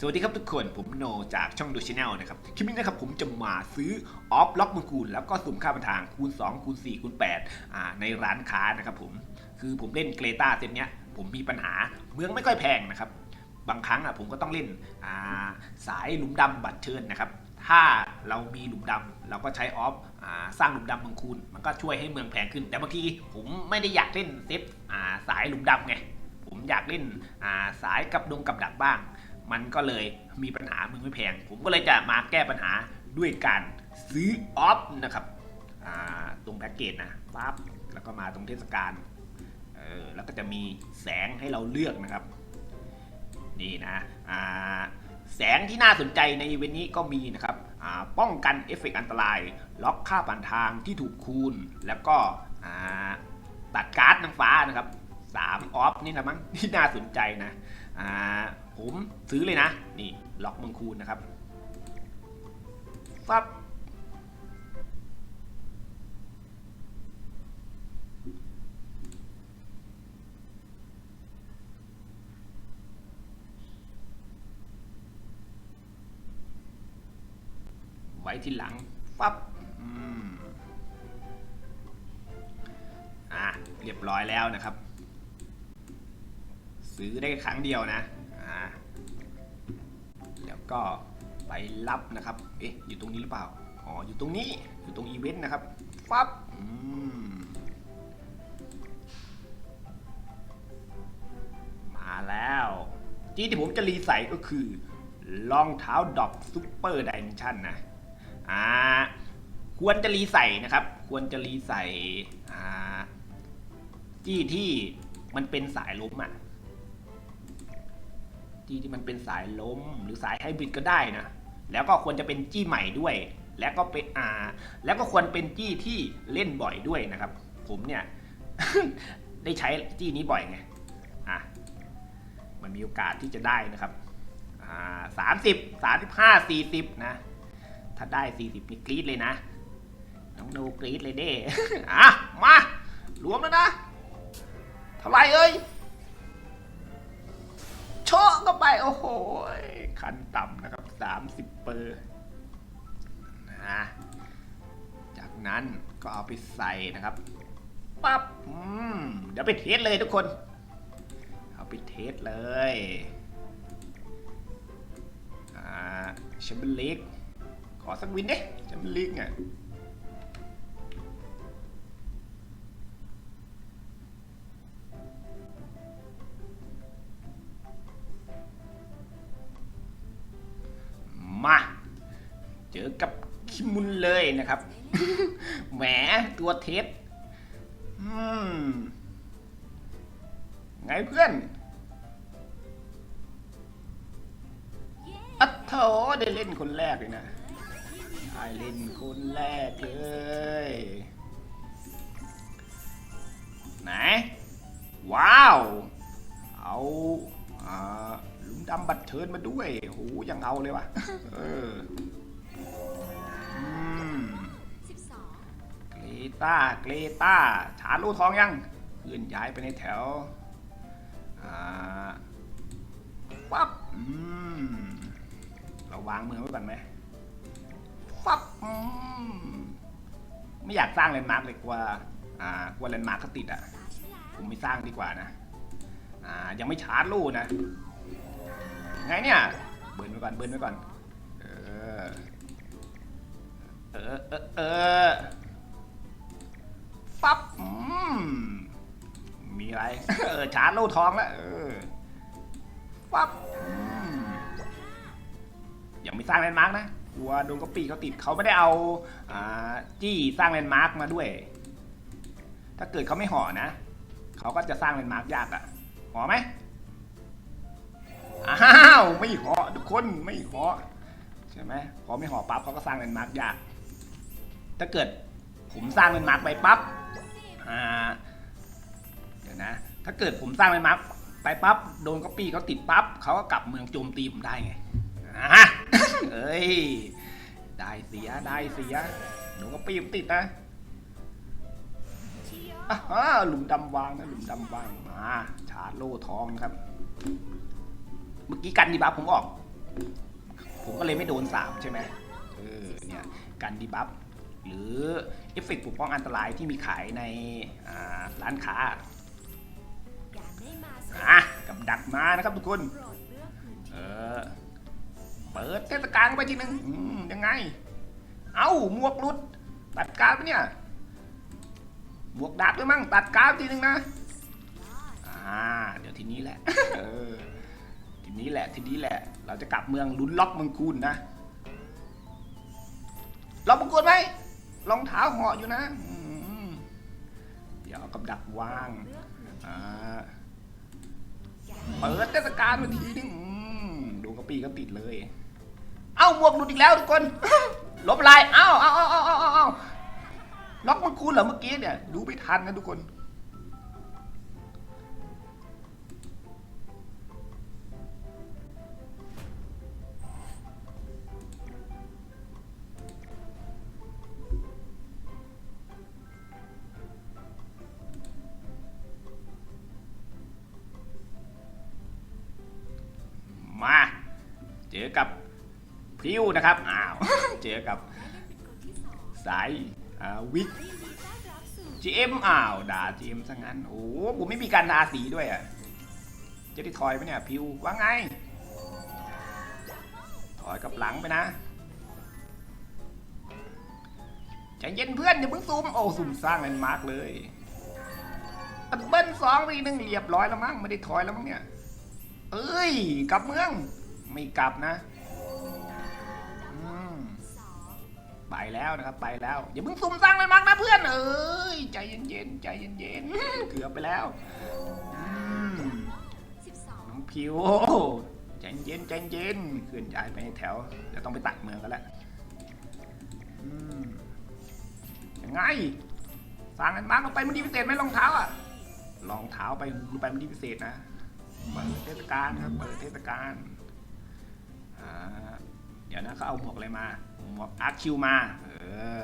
สวัสดีครับทุกคนผมโนจากช่องดูชแนลนะครับ คลิปนี้นะครับผมจะมาซื้อออฟล็อกมังคูลแล้วก็สุ่มค่าบันทางคูณ 2 คูณ 4 คูณ8อ่าในร้านค้านะครับผมคือผมเล่นเกรตาเซตเนี้ยผมมีปัญหาเมืองไม่ค่อยแพงนะครับ บางครั้งอะผมก็ต้องเล่นอ่าสายหลุมดำบัตรเชิญนะครับ ถ้าเรามีหลุมดำเราก็ใช้ออฟอ่าสร้างหลุมดำมังคูลมันก็ช่วยให้เมืองแพงขึ้น แต่บางทีผมไม่ได้อยากเล่นเซตอ่าสายหลุมดำไงผมอยากเล่นอ่าสายกับดงกับดักบ้าง มันก็เลยมีปัญหามึงไม่แพง ผมก็เลยจะมาแก้ปัญหาด้วยการซื้อออฟนะครับตรงแพ็กเกจนะปั๊บแล้วก็มาตรงเทศกาลเออแล้วก็จะมีแสงให้เราเลือกนะครับ นี่นะแสงที่น่าสนใจในอีเวนต์นี้ก็มีนะครับป้องกันเอฟเฟกต์อันตราย ล็อกค่าผ่านทางที่ถูกคูณ แล้วก็ตัดการ์ดนางฟ้านะครับสามออฟนี่แหละมั้งที่น่าสนใจนะ ผมซื้อเลยนะ นี่ล็อกมังคูณนะครับฟับไว้ที่หลังฟับอะเรียบร้อยแล้วนะครับ ซื้อได้ครั้งเดียวนะ ก็ไปรับนะครับ เอ๊ะ อยู่ตรงนี้หรือเปล่า อ๋อ อยู่ตรงนี้ อยู่ตรงอีเวนต์นะครับ ฟับมาแล้ว ที่ที่ผมจะรีใส่ก็คือรองเท้าดอกซูเปอร์ดิเมนชันนะ อ่า ควรจะรีใส่นะครับ ควรจะรีใส่ อ่าจี้ที่มันเป็นสายล้มอะ จี้ที่มันเป็นสายล้มหรือสายไฮบริดก็ได้นะ แล้วก็ควรจะเป็นจี้ใหม่ด้วย แล้วก็เป็นอ่า แล้วก็ควรเป็นจี้ที่เล่นบ่อยด้วยนะครับ ผมเนี่ย ได้ใช้จี้นี้บ่อยไงอะมันมีโอกาสที่จะได้นะครับอ่าสามสิบสามสิบห้าสี่สิบนะ ถ้าได้สี่สิบนี่กรี๊ดเลยนะน้องโนกรี๊ดเลยเด้อะมารวมแล้วนะเท่าไหร่เอ้ย โชะก็ไป โอ้โหคันต่ำนะครับ30เปอร์นะจากนั้นก็เอาไปใส่นะครับปั๊บเดี๋ยวไปเทสเลยทุกคน เอาไปเทสเลยอ่าแชมเปี้ยนลีกขอสักวินดิแชมเปี้ยนลีกเนี่ย เจอกับคิมุนเลยนะครับ แหมตัวเทสอืมไงเพื่อนอัดโถได้เล่นคนแรกเลยนะได้เล่นคนแรกเลย ไหน ว้าว เอาอ่าหลุมดำบัตรเชิญมาด้วยโหยังเอาเลยวะเออ ตาเกรตาชาร์ลูทองยังเคลื่อนย้ายไปในแถวปั๊บเราวางมือไว้ก่อนไหมปั๊บไม่อยากสร้างแลนด์มาร์กเลยกลัวอ่ากลัวแลนด์มาร์กเขาติดอะผมไม่สร้างดีกว่านะอ่ายังไม่ชาร์จลูกนะไงเนี่ยเบิร์นไว้ก่อนเบิร์นไว้ก่อนเออเออเออ มีอะไร เออชาร์จลูกทองแล้วเออปั๊บอยังไม่สร้างแลนด์มาร์กนะกลัวโดนกระปีเขาติดเขาไม่ได้เอาอจี้สร้างแลนด์มาร์กมาด้วย ถ้าเกิดเขาไม่ห่อนะเขาก็จะสร้างแลนด์มาร์กยากอะห่อไหมอ้าวไม่หาะทุกคนไม่หาะใช่ไหมพอไม่หาะปั๊บเขาก็สร้างแลนด์มาร์กยาก ถ้าเกิดผมสร้างแลนด์มาร์กไปปั๊บ อ่าเดี๋ยวนะ ถ้าเกิดผมสร้างแลนด์มาร์กไปปั๊บโดนก็ปีเขาติดปั๊บเขาก็กลับเมืองโจมตีผมได้ไงอะเอ้ยได้เสียได้เสียโดนก็ปีผมติดนะอะฮะหลุมดำวางนะหลุมดำวางมาชาร์จโล่ทองครับ เมื่อกี้กันดีบัฟผมออก ผมก็เลยไม่โดนสามใช่ไหมเออเนี่ยการดีบัฟ หรือเอฟเฟกต์ปกป้องอันตรายที่มีขายในร้านค้าอะกับดักมานะครับทุกคนเออเปิดเทศกาลไปทีหนึ่งยังไง เอ้าหมวกหลุดตัดกาฟปะเนี่ยหมวกดักด้วยมั้งตัดกาฟทีหนึ่งนะอ่าเดี๋ยวทีนี้แหละทีนี้แหละทีนี้แหละ เราจะกลับเมืองลุ้นล็อกเมืองคูนนะล็อกเมืองคูนไหม รองเท้าเหาะอยู่นะอืมเดี๋ยวเอากับดักวางเลือกพื้นที่อ่าเปิดเทศกาลมาทีนึงอืมดูกระปีก็ติดเลย เอ้าหมวกหลุดอีกแล้วทุกคน ลบลายเอาเอาเอ้าเอ้าเอ้าเอ้าเอ้าล็อกมันคูณเหรอเมื่อกี้เนี่ย ดูไม่ทันนะทุกคน อกับพิวนะครับ อ้าว เจอกับสายวิกยินดีต้อนรับสู่ GM อ้าว ด่า GM ซะงั้น โอ้โหผมไม่มีการทาสีด้วยอะ จะได้ถอยไหมเนี่ย พิวว่าไง ถอยกับหลังไปนะใจเย็นเพื่อนอย่าเพิ่งซูม โอ้ซูมสร้างแลนด์มาร์กเลยอัดเบิ้ลสองไปอีหนึ่งเรียบร้อยแล้วมั้งไม่ได้ถอยแล้วมั้งเนี่ย เอ้ย กลับเมือง ไม่กลับนะไปแล้วนะครับไปแล้วอย่าเพิ่งซุ่มสร้างเลยมักนะเพื่อนเอ้ยใจเย็นๆใจเย็นๆเกือบไปแล้วอืมสิบสองน้องพิวใจเย็นใจเย็นเคลื่อนย้ายไปในแถวเดี๋ยวต้องไปตัดเมืองกันแล้วอืมยังไงสร้างกันมาร์กลงไปมันดีพิเศษไหมรองเท้าอะรองเท้าไปลงไปมันดีพิเศษนะเปิดเทศกาลครับเปิดเทศกาล เดี๋ยวนะเขาเอาหมวกอะไรมา หมวกอาร์คิวมา เอ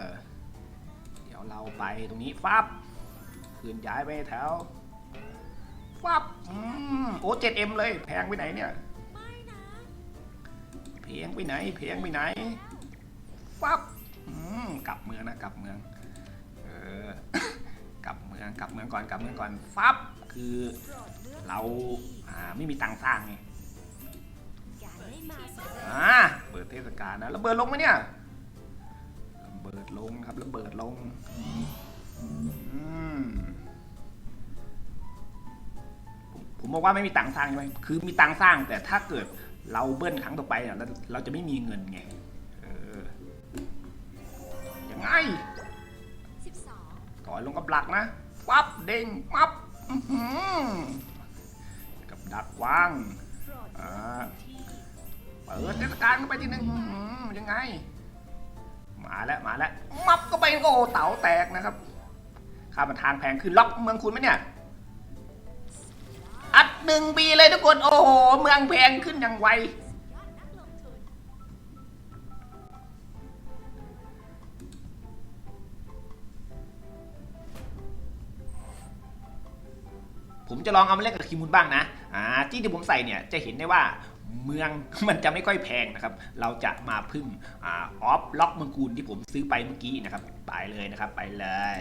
อ เดี๋ยวเราไปตรงนี้ฟับคือนย้ายไปแถวฟับอืมโอ้เจ็ดเอ็มเลย แพงไปไหนเนี่ยไม่นะเพงไปไหน เพงไปไหนฟับอืมกลับเมืองนะกลับเมือง เออ กลับเมืองกลับเมืองก่อนกลับเมืองก่อนฟับคือเลือกเราอ่าไม่มีตังค์สร้างไง อ่าเปิดเทศกาลนะระเบิดลงไหมเนี่ยระเบิดลงครับระเบิดลงอืมผมบอกว่าไม่มีตังค์สร้างใช่ไหมคือมีตังค์สร้างแต่ถ้าเกิดเราเบิ้ลครั้งต่อไปอะเราเราจะไม่มีเงินไงเออยังไงสิบสองถอยลงกับหลักนะปั๊บเด้งปั๊บกับดักวางอ่า เปิดเทศกาลเข้าไปทีหนึ่งอื้อหือยังไง มาแล้วมาแล้วมับก็ไปโอ้เต๋าแตกนะครับค่ามันทางแพงขึ้นล็อกเมืองคุณไหมเนี่ย อัดหนึ่งปีเลยทุกคนโอ้โหเมืองแพงขึ้นอย่างไวสุดยอดนักลงทุนผมจะลองเอามาเล่นกับคิมุนบ้างนะ อ่าที่ที่ผมใส่เนี่ยจะเห็นได้ว่า เมืองมันจะไม่ค่อยแพงนะครับ เราจะมาพึ่งออฟล็อกมืองกูลที่ผมซื้อไปเมื่อกี้นะครับ ไปเลยนะครับ ไปเลย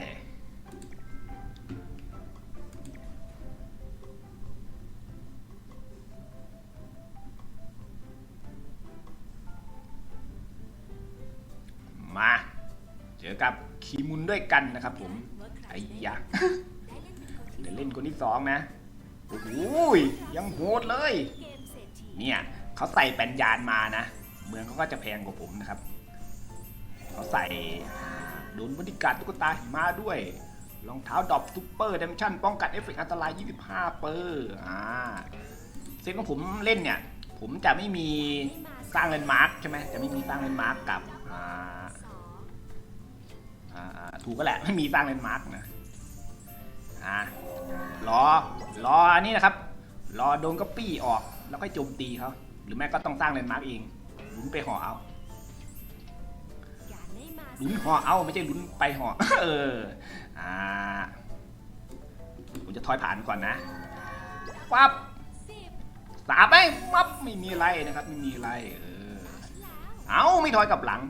มาเจอกับคีมุนด้วยกันนะครับผม ไอ้ยะเล่นเป็นคนที่เดี๋ยวเล่นคนที่สองนะ โอ้ยยังโหดเลย เนี่ยเขาใส่แปนยานมานะ เมืองเขาก็จะแพงกว่าผมนะครับเขาใส่โดนบริการตุ๊กตาหิมาด้วยรองเท้าดอปซูเปอร์เดมชั่นป้องกันเอฟเฟกต์อันตราย 25 เปอร์อ่าเซตของผมเล่นเนี่ย ผมจะไม่มีสร้างเลนมาร์กใช่ไหมจะไม่มีสร้างเลนมาร์กกับอ่าอ่าถูกก็แหละไม่มีสร้างเลนมาร์กนะอ่ารอรออันนี้นะครับรอโดนก็ปี้ออก แล้วก็โจมตีเขาหรือแม่ก็ต้องสร้างเลนด์มาร์กเองลุ้นไปห่อเอาลุ้นห่อเอาไม่ใช่ลุ้นไปห่อเอออ่าผมจะทอยผ่านก่อนนะปั๊บสาบไหมมับไม่มีไรนะครับไม่มีไรเออเอาไม่ถอยกลับหลัง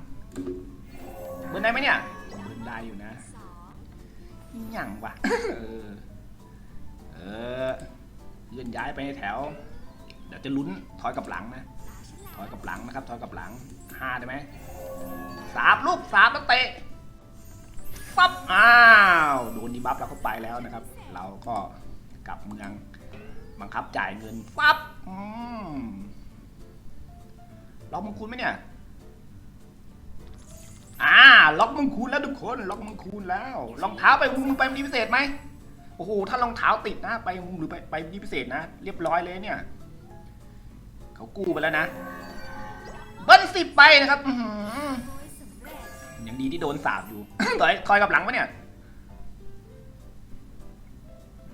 เบิร์นได้ไหมเนี่ยเบิร์นได้อยู่นะหยังวะเออเออเลื่อนย้ายไปในแถว เดี๋ยวจะลุ้นถอยกับหลังนะ ถอยกับหลังนะครับถอยกับหลังห้าได้ไหมสามลูกสามแล้วเตะปั๊บอ้าวโดนดีบัฟเราก็ไปแล้วนะครับ เราก็กลับเมืองบังคับจ่ายเงินปั๊บล็อกมังคุดไหมเนี่ยอ่าล็อกมังคุดแล้วทุกคนล็อกมังคุดแล้วรองเท้าไปมึงไปมีพิเศษไหมโอ้โหถ้ารองเท้าติดนะไปหรือไปไปมีพิเศษนะ เรียบร้อยเลยเนี่ย เขากู้ไปแล้วนะเบิ้ลสิบไปนะครับอยสำเร็จยังดีที่โดนสาบอยู่ต่อยคอยกับหลังปะเนี่ย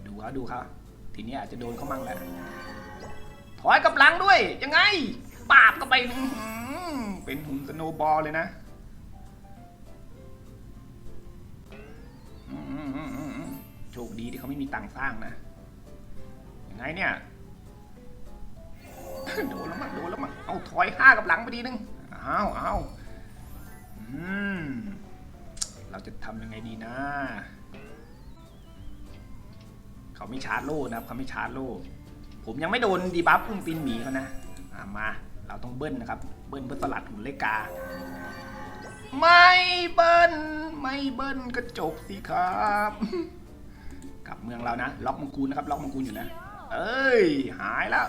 ดูเขาดูเขาทีนี้อาจจะโดนเขามั่งแหล้วถอยกับหลังด้วย ยังไง ปาบก็ไปเป็นหุ่นสโนบอลเลยนะโชคดีที่เขาไม่มีตังค์สร้างนะยังไงเนี่ย โดนแล้วมั้งโดนแล้วมั้งเอาถอยห้ากับหลังไปทีนึงเอาเอาอืมเราจะทำยังไงดีนะ เขาไม่ชาร์จโล่นะครับเขาไม่ชาร์จโล่ผมยังไม่โดนดีบัฟอุ้มตีนหมีเขานะอะมา เราต้องเบิ้ลนะครับ เบิ้ลเพื่อสลัดหุ่นเลกา ไม่เบิ้ลไม่เบิ้ลก็จบสิครับกลับเมืองเรานะ ล็อกมังคูรนะครับ ล็อกมังคูรอยู่นะ เอ้ย หายแล้ว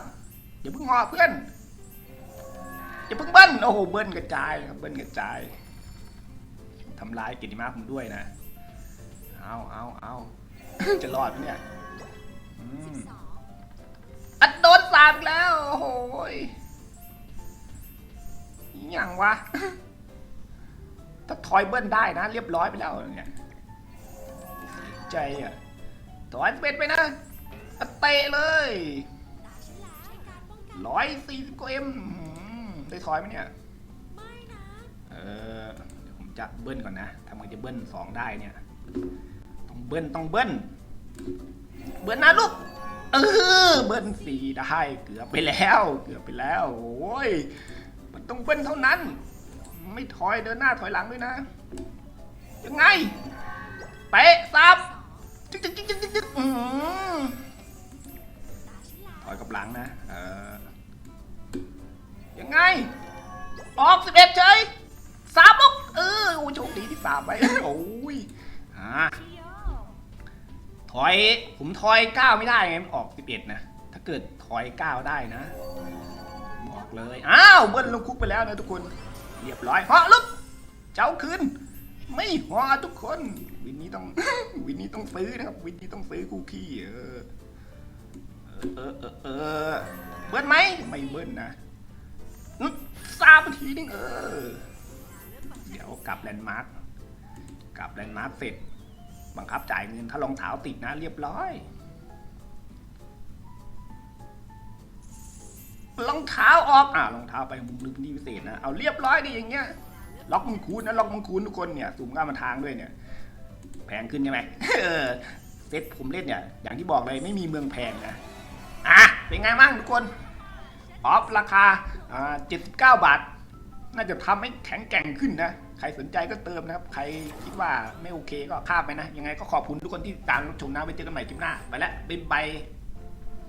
อย่าเพิ่งงอเพื่อนอย่าเพิ่งเบิ้ลโอ้โหเบิ้ลกระจายครับเบิ้ลกระจายทำลายกียรติมาผมด้วยนะเอาเอาเอาจะรอดไหมเนี่ยอัดโดนสาบแล้วโอ้โหยอย่างวะถ้าทอยเบิ้ลได้นะ เรียบร้อยไปแล้วเนี่ยเสียใจอะถอยเป็ดไปนะเตะเลย รป้องกันร้อยสี่สิบกว่าเอ็มได้ทอยไหมเนี่ย ไม่นะ เออเดี๋ยวผมจะเบิ้ลก่อนนะทำไงจะเบิ้ลสองได้เนี่ย ต้องเบิ้ลต้องเบิ้ล เบิ้ลนะลูก เออ เบิ้ลสี่ได้เกือบไปแล้ว เกือบไปแล้ว โอ้ย มันต้องเบิ้ลเท่านั้น ไม่ถอยเดินหน้าถอยหลังด้วยนะ ยังไง เตะซับ อยผมถอยเก้าไม่ได้ไงมันออกสิบเอ็ดนะ ถ้าเกิดถอยเก้าได้นะบอกเลย อ้าวเบิ้ลลงคุกไปแล้วนะทุกคน เรียบร้อยเหาะลุกเจ้าคืนไม่หอทุกคน วินนี้ต้อง วินนี้ต้องซื้อนะครับ วินนี้ต้องซื้อคุกกี้เออเออเออเออเบิ้ลไหมไม่เบิ้ลนะซาบทีนึงเออ เดี๋ยวกลับแลนด์มาร์กกลับแลนด์มาร์กเสร็จ บังคับจ่ายเงินถ้ารองเท้าติดนะเรียบร้อยรองเท้าออกอ่ารองเท้าไปมุมลึกที่พิเศษนะเอาเรียบร้อยดีอย่างเงี้ยล็อกมังคูนนะล็อกมังคูนทุกคนเนี่ยสูงก้ามาทางด้วยเนี่ย แพงขึ้นใช่ไหมเออเซตผมเล่นเนี่ยอย่างที่บอกเลยไม่มีเมืองแพงนะอะเป็นไงบ้างทุกคนออฟราคาอ่า79บาท น่าจะทำให้แข็งแกร่งขึ้นนะ ใครสนใจก็เติมนะครับ ใครคิดว่าไม่โอเคก็ข้ามไปนะ ยังไงก็ขอบคุณทุกคนที่ตามรับชมนะไว้เจอกันใหม่คลิปหน้า ไปแล้วบ๊ายบาย